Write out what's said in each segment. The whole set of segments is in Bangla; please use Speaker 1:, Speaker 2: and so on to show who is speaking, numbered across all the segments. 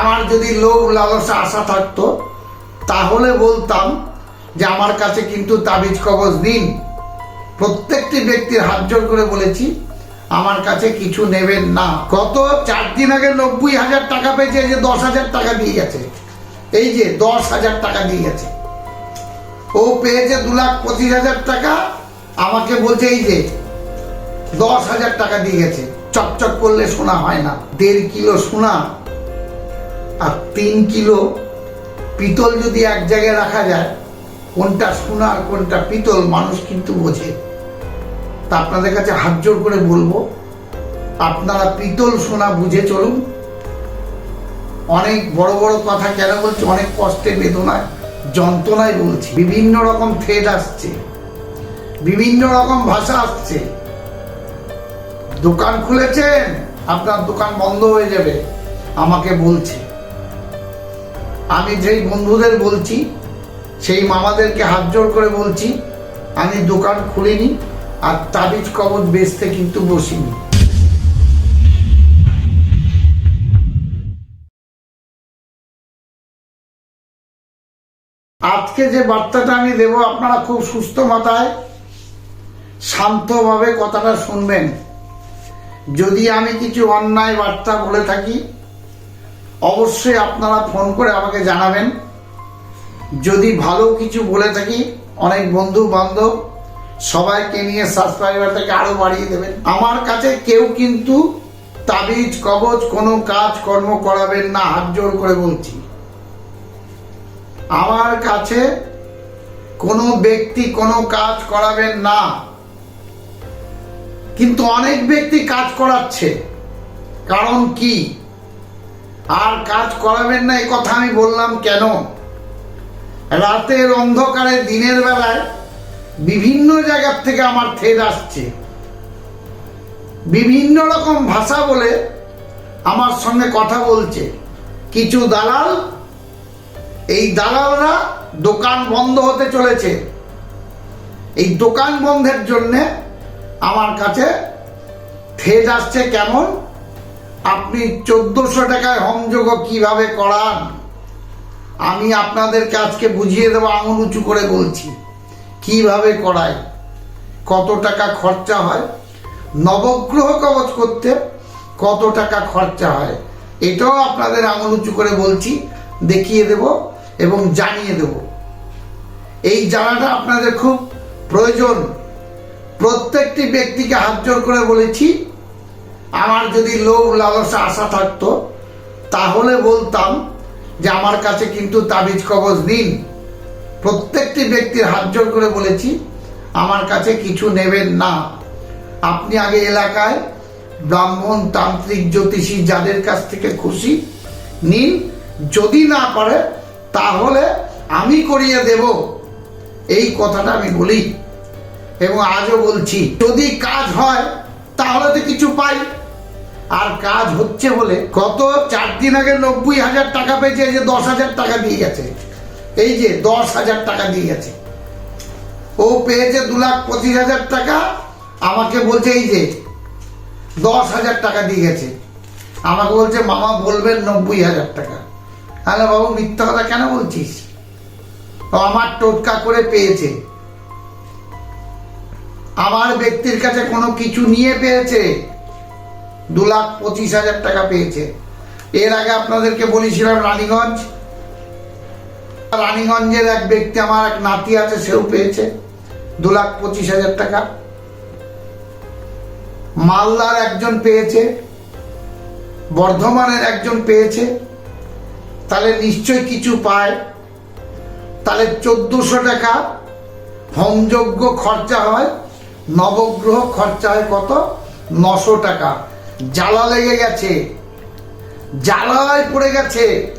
Speaker 1: আমার যদি লোভ লালসা আশা থাকতো, তাহলে বলতাম যে আমার কাছে কিন্তু তাবিজ কবজ দিন। প্রত্যেকটি ব্যক্তির হাত জোর করে বলেছি, আমার কাছে কিছু নেবেন না। গত চার দিন আগে নব্বই হাজার টাকা পেয়েছে যে দশ হাজার টাকা দিয়ে গেছে। এই যে দশ হাজার টাকা দিয়ে গেছে। ও পেয়েছে দু লাখ পঁচিশ হাজার টাকা, আমাকে বলছে এই যে দশ হাজার টাকা দিয়ে গেছে। চকচক করলে সোনা হয় না, দেড় কিলো সোনা আর তিন কিলো পিতল যদি এক জায়গায় রাখা যায়, কোনটা সোনা আর কোনটা পিতল মানুষ কিন্তু বোঝে। তা আপনাদের কাছে হাত জোর করে বলব, আপনারা পিতল সোনা বুঝে চলুন। অনেক বড় বড় কথা কেন বলছি, অনেক কষ্টে বেদনায়, যন্ত্রণায় বলছি। বিভিন্ন রকম থ্রেড আসছে, বিভিন্ন রকম ভাষা আসছে। দোকান খুলেছেন, আপনার দোকান বন্ধ হয়ে যাবে, আমাকে বলছে। আমি যেই বন্ধুদের বলছি, সেই মামাদেরকে হাত জোর করে বলছি, আমি দোকান খুলিনি আর তাবিজ কবজ বেচতে কিন্তু বসিনি। আজকে যে বার্তাটা আমি দেব, আপনারা খুব সুস্থ মাথায়, শান্তভাবে কথাটা শুনবেন। যদি আমি কিছু অন্যায় বার্তা বলে থাকি অবশ্যই আপনারা ফোন করে আমাকে জানাবেন। যদি ভালো কিছু বলে থাকি, অনেক বন্ধু, বান্ধব, সবাইকে নিয়ে সাবস্ক্রাইবারটাকে আরও বাড়িয়ে দেবেন। আমার কাছে কেউ কিন্তু তাবিজ, কবজ, কোনো কাজ, কর্ম করাবেন না, হাত জোর করে বলছি। আমার কাছে কোনো ব্যক্তি, কোনো কাজ করাবেন না। কিন্তু অনেক ব্যক্তি কাজ করাচ্ছে। কারণ কি? আর কাজ করাবেন না, এই কথা আমি বললাম কেন? রাতের অন্ধকারে, দিনের বেলায় বিভিন্ন জায়গার থেকে আমার থেদ আসছে। বিভিন্ন রকম ভাষা বলে আমার সঙ্গে কথা বলছে। কিছু দালাল, এই দালালরা দোকান বন্ধ হতে চলেছে। এই দোকান বন্ধের জন্যে আমার কাছে থ্রেড আসছে কেমন? আপনি চোদ্দশো টাকায় হোমযোগ কীভাবে করান? আমি আপনাদেরকে আজকে বুঝিয়ে দেবো, আঙুল উঁচু করে বলছি। কীভাবে করায়? কত টাকা খরচা হয়? নবগ্রহ কবচ করতে কত টাকা খরচা হয়? এটাও আপনাদের আঙুল উঁচু করে বলছি, দেখিয়ে দেব এবং জানিয়ে দেব। এই জানাটা আপনাদের খুব প্রয়োজন। প্রত্যেকটি ব্যক্তিকে হাত জোর করে বলেছি আমার যদি লোভ লালসা আশা থাকতো, তাহলে বলতাম যে আমার কাছে কিন্তু তাবিজ কবজ দিন। প্রত্যেকটি ব্যক্তির হাত জোর করে বলেছি, আমার কাছে কিছু নেবেন না। আপনি আগে এলাকায় ব্রাহ্মণ, তান্ত্রিক, জ্যোতিষী যাদের কাছ থেকে খুশি নিন। যদি না পারে, তাহলে আমি করিয়ে দেব। এই কথাটা আমি বলি এবং আজও বলছি। যদি কাজ হয়, তাহলে তো কিছু পাই। আর কাজ হচ্ছে বলে গত চার দিন আগে নব্বই হাজার টাকা পেয়েছে, এই যে দশ হাজার টাকা দিয়ে গেছে। এই যে দশ হাজার টাকা দিয়ে গেছে। ও পেয়েছে দু লাখ পঁচিশ হাজার টাকা, আমাকে বলছে এই যে দশ হাজার টাকা দিয়ে গেছে। আমাকে বলছে, মামা, বলবেন নব্বই হাজার টাকা। তাহলে বাবু, মিথ্যা কথা কেন বলছিস? আমার টোটকা করে পেয়েছে। আমার ব্যক্তির কাছে কোনো কিছু নিয়ে পেয়েছে। দু লাখ পঁচিশ হাজার টাকা পেয়েছে। এর আগে আপনাদেরকে বলেছিলাম রানীগঞ্জ। রানীগঞ্জের এক ব্যক্তি, আমার এক নাতি আছে, সেও পেয়েছে দু লাখ পঁচিশ হাজার টাকা। মালদার একজন পেয়েছে, বর্ধমানের একজন পেয়েছে। তাহলে নিশ্চয় কিছু পায়। তাহলে চোদ্দশো টাকা হোমযজ্ঞ খরচা হয়, নবগ্রহ খরচা হয় কত? নশো টাকা। জ্বালা লেগে গেছে। জ্বালায় পড়ে গেছে।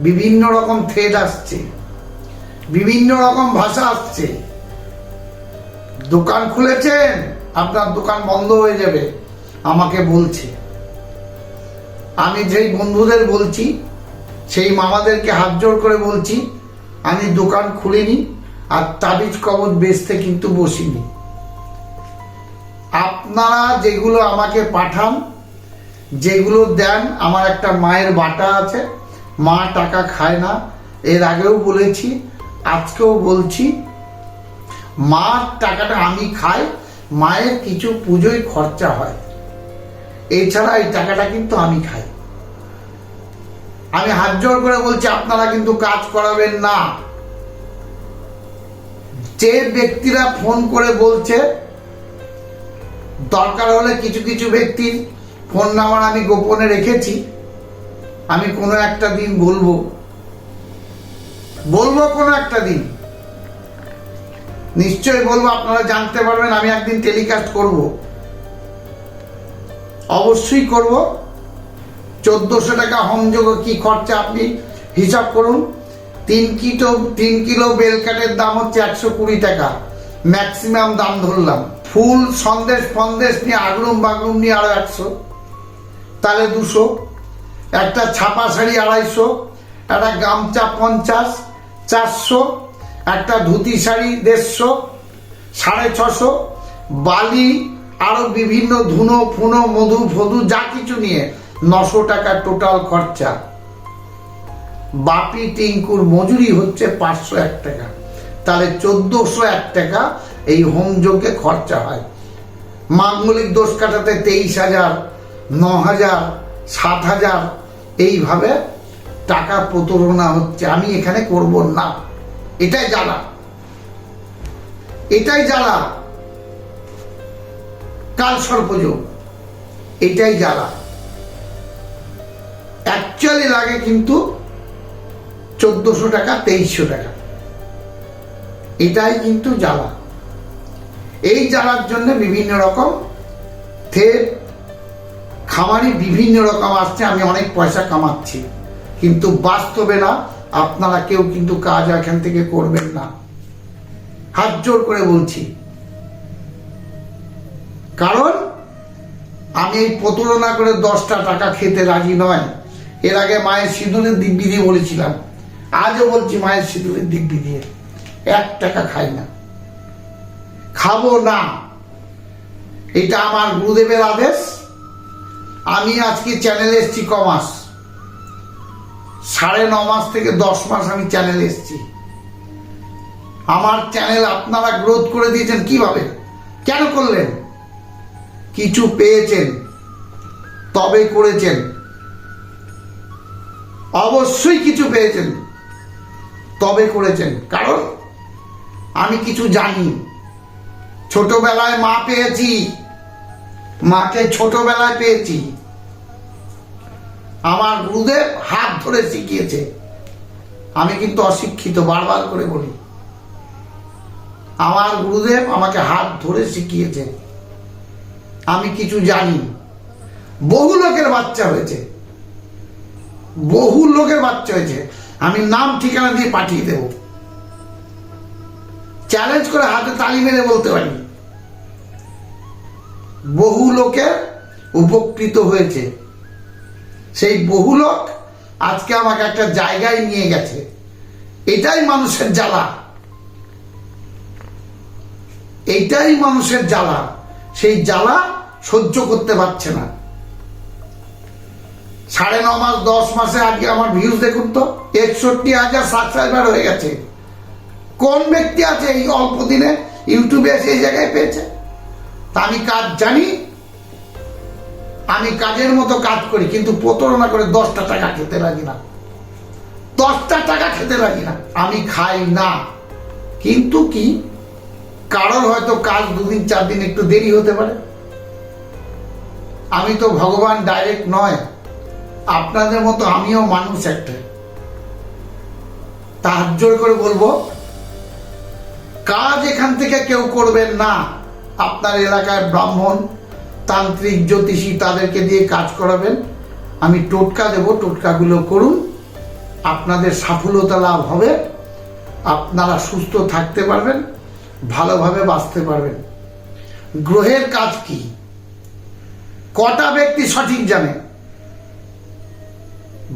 Speaker 1: বিভিন্ন রকম থ্রেড আসছে। বিভিন্ন রকম ভাষা আসছে। দোকান খুলেছেন, আপনার দোকান বন্ধ হয়ে যাবে। আমাকে বলছে। আমি যেই বন্ধুদের বলছি, সেই মামাদেরকে হাত জোর করে বলছি, আমি দোকান খুলিনি আর তাবিজ কবজ বেচতে কিন্তু বসিনি। আপনারা যেগুলো আমাকে পাঠান, যেগুলো দেন, আমার একটা মায়ের বাটা আছে। মা টাকা খায় না। এর আগেও বলেছি, আজকেও বলছি, মার টাকাটা আমি খাই, মায়ের কিছু পুজোয় খরচা হয়। এছাড়া এই টাকাটা কিন্তু আমি খাই। আমি হাত জোর করে বলছি, আপনারা কিন্তু কাজ করাবেন না। যে ব্যক্তিরা ফোন করে বলছে দরকার হলে কিছু কিছু ব্যক্তির ফোন নাম্বার আমি গোপনে রেখেছি। আমি কোনো একটা দিন বলব। বলব কোনো একটা দিন। নিশ্চয়ই বলব, আপনারা জানতে পারবেন, আমি একদিন টেলিকাস্ট করব। অবশ্যই করব। চোদ্দোশো টাকা হোমযোগ কি খরচা আপনি হিসাব করুন। তিন কিলো তিন কিলো বেল কাঠের দাম হচ্ছে একশো কুড়ি টাকা। ম্যাক্সিমাম দাম ধরলাম। ফুল সন্দেশ ফন্দেশ নিয়ে আগরুম বাগরুম নিয়ে আরও একশো। তাহলে দুশো। একটা ছাপা শাড়ি আড়াইশো, একটা গামছা পঞ্চাশ, চারশো, একটা ধুতি শাড়ি দেড়শো, সাড়ে ছশো, বালি, আরও বিভিন্ন ধুনো, ফুনো, মধু, ফধু, যা কিছু নিয়ে নশো টাকা টোটাল খরচা। বাপি, টিঙ্কুর মজুরি হচ্ছে পাঁচশো এক টাকা। তাহলে চোদ্দোশো এক টাকা এই হোম যোগে খরচা হয়। মাঙ্গলিক দোষ কাটাতে তেইশ হাজার, ন হাজার, সাত হাজার, এইভাবে টাকা প্রতারণা হচ্ছে। আমি এখানে করব না। এটাই জ্বালা। এটাই জ্বালা। কাল সর্পযোগ। এটাই জ্বালা। অ্যাকচুয়ালি লাগে কিন্তু চোদ্দশো টাকা, তেইশশো টাকা। এটাই কিন্তু জ্বালা। এই জ্বালার জন্য বিভিন্ন রকম থেট খামারি বিভিন্ন রকম আসছে, আমি অনেক পয়সা কামাচ্ছি। কিন্তু বাস্তবে না, আপনারা কেউ কিন্তু কাজ এখান থেকে করবেন না। হাত জোর করে বলছি। কারণ, আমি এই প্রতারণা করে দশটা টাকা খেতে রাজি নয়। এর আগে মায়ের সিঁদুরের দিব্যি দিয়ে বলেছিলাম। আজও বলছি মায়ের সিঁদুরের দিব্যি দিয়ে এক টাকা খাই না। খাব না। এটা আমার গুরুদেবের আদেশ। আমি আজকে চ্যানেল এসছি ক মাস সাড়ে ন মাস থেকে দশ মাস আমি চ্যানেল এসছি। আমার চ্যানেল আপনারা গ্রোথ করে দিয়েছেন কীভাবে? কেন করলেন? কিছু পেয়েছেন। তবে করেছেন। অবশ্যই কিছু পেয়েছেন। তবে করেছেন। কারণ আমি কিছু জানি। ছোটবেলায় মা পেয়েছি। মাকে ছোটবেলায় পেয়েছি। আমার গুরুদেব হাত ধরে শিখিয়েছে। আমি কিন্তু অশিক্ষিত, বারবার করে বলি। আমার গুরুদেব আমাকে হাত ধরে শিখিয়েছে। আমি কিছু জানি। বহু লোকের বাচ্চা হয়েছে। বহু লোকের বাচ্চা হয়েছে। আমি নাম ঠিকানা দিয়ে পাঠিয়ে দেব। চ্যালেঞ্জ করে হাতে তালি মেরে বলতে পারি। বহু লোকের উপকৃত হয়েছে। সেই বহু লোক আজকে আমাকে একটা জায়গায় নিয়ে গেছে। এটাই মানুষের জ্বালা। এইটাই মানুষের জ্বালা। সেই জ্বালা সহ্য করতে পারছে না। সাড়ে ন মাস, দশ মাসে আজকে আমার ভিউজ দেখুন তো, একষট্টি হাজার সাবস্ক্রাইবার হয়ে গেছে। কোন ব্যক্তি আছে এই অল্প দিনে ইউটিউবে এসে এই জায়গায় পেয়েছে? তা আমি কাজ জানি, আমি কাজের মতো কাজ করি, কিন্তু প্রতারণা করে দশটা টাকা খেতে লাগি না। দশটা টাকা খেতে লাগি না, আমি খাই না। কিন্তু কি, কারোর হয়তো কাজ দুদিন চার দিন একটু দেরি হতে পারে? আমি তো ভগবান ডাইরেক্ট নয়, আপনাদের মতো আমিও মানুষ একটা। তাহার জোর করে বলব কাজ এখান থেকে কেউ করবেন না। আপনার এলাকায় ব্রাহ্মণ, তান্ত্রিক, জ্যোতিষী তাদেরকে দিয়ে কাজ করাবেন। আমি টোটকা দেব, টোটকাগুলো করুন। আপনাদের সাফল্যতা লাভ হবে। আপনারা সুস্থ থাকতে পারবেন, ভালোভাবে বাঁচতে পারবেন। গ্রহের কাজ কি? কটা ব্যক্তি সঠিক জানে?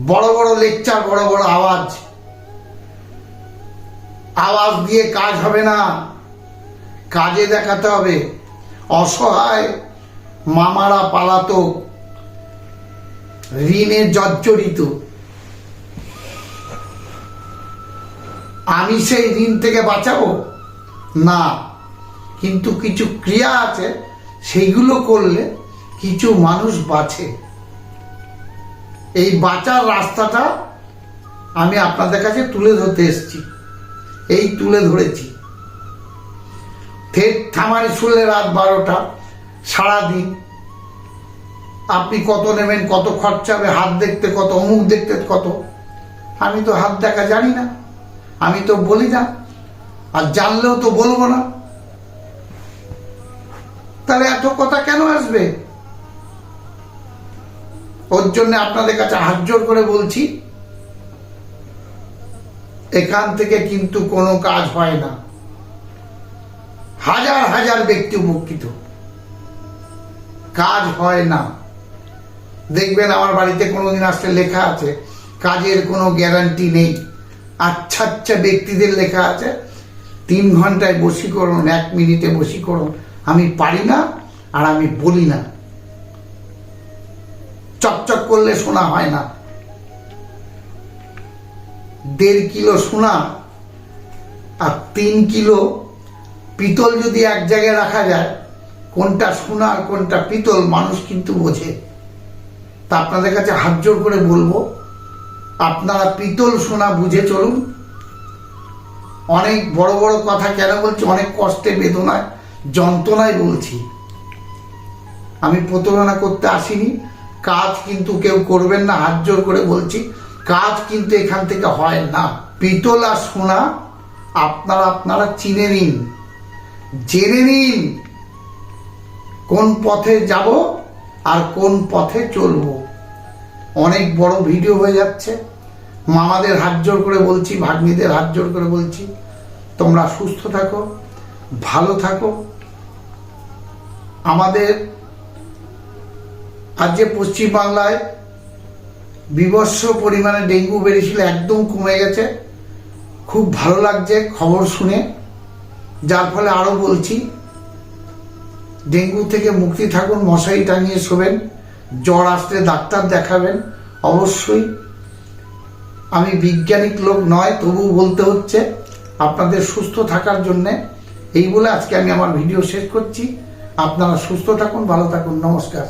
Speaker 1: বড় বড় লেকচার বড় বড় আওয়াজ। আওয়াজ দিয়ে কাজ হবে না। কাজে দেখাতে হবে। অসহায় মামারা পালাতো ঋণে জর্জরিত। আমি সেই ঋণ থেকে বাঁচাবো? না। কিন্তু কিছু ক্রিয়া আছে, সেইগুলো করলে কিছু মানুষ বাঁচে। এই বাঁচার রাস্তাটা আমি আপনাদের কাছে তুলে ধরতে এসেছি। এই তুলে ধরেছি। ফের থামারি শুনলে রাত বারোটা, সারাদিন। আপনি কত নেবেন, কত খরচা হবে, হাত দেখতে কত, অমুক দেখতে কত? আমি তো হাত দেখা জানি না। আমি তো বলি না। আর জানলেও তো বলব না। তাহলে এত কথা কেন আসবে? ওর জন্য আপনাদের কাছে হাত জোর করে বলছি এখান থেকে কিন্তু কোনো কাজ হয় না। হাজার হাজার ব্যক্তি উপকৃত। কাজ হয় না। দেখবেন আমার বাড়িতে কোনোদিন আসলে লেখা আছে, কাজের কোনো গ্যারান্টি নেই। আচ্ছা আচ্ছা ব্যক্তিদের লেখা আছে, তিন ঘন্টায় বসীকরণ এক মিনিটে বসীকরণ আমি পারি না আর আমি বলি না। চকচক করলে শোনা হয় না। দেড় কিলো সোনা আর তিন কিলো পিতল যদি এক জায়গায় রাখা যায়, কোনটা সোনা আর কোনটা পিতল মানুষ কিন্তু বোঝে। তা আপনাদের কাছে হাত জোর করে বলব, আপনারা পিতল সোনা বুঝে চলুন। অনেক বড় বড় কথা কেন বলছি? অনেক কষ্টে, বেদনায়, যন্ত্রণায় বলছি। আমি প্রতারণা করতে আসিনি। কাজ কিন্তু কেউ করবেন না, হাত জোর করে বলছি। কাজ কিন্তু এখান থেকে হয় না। পিতল আর সোনা আপনারা আপনারা চিনে নিন। জেনে নিন কোন পথে যাব আর কোন পথে চলব। অনেক বড় ভিডিও হয়ে যাচ্ছে। মামাদের হাত জোর করে বলছি, ভাগ্নিদের হাত জোর করে বলছি, তোমরা সুস্থ থাকো, ভালো থাকো। আমাদের আজ যে পশ্চিমবাংলায় বিভৎস পরিমাণে ডেঙ্গু বেড়েছিল, একদম কমে গেছে। খুব ভালো লাগছে খবর শুনে। যার ফলে আরও বলছি, ডেঙ্গু থেকে মুক্তি থাকুন, মশারি টাঙিয়ে শোবেন, জ্বর আসলে ডাক্তার দেখাবেন, অবশ্যই। আমি বিজ্ঞানিক লোক নয় তবু বলতে হচ্ছে, আপনাদের সুস্থ থাকার জন্যে এই বলে আজকে আমি আমার ভিডিও শেষ করছি। আপনারা সুস্থ থাকুন, ভালো থাকুন, নমস্কার।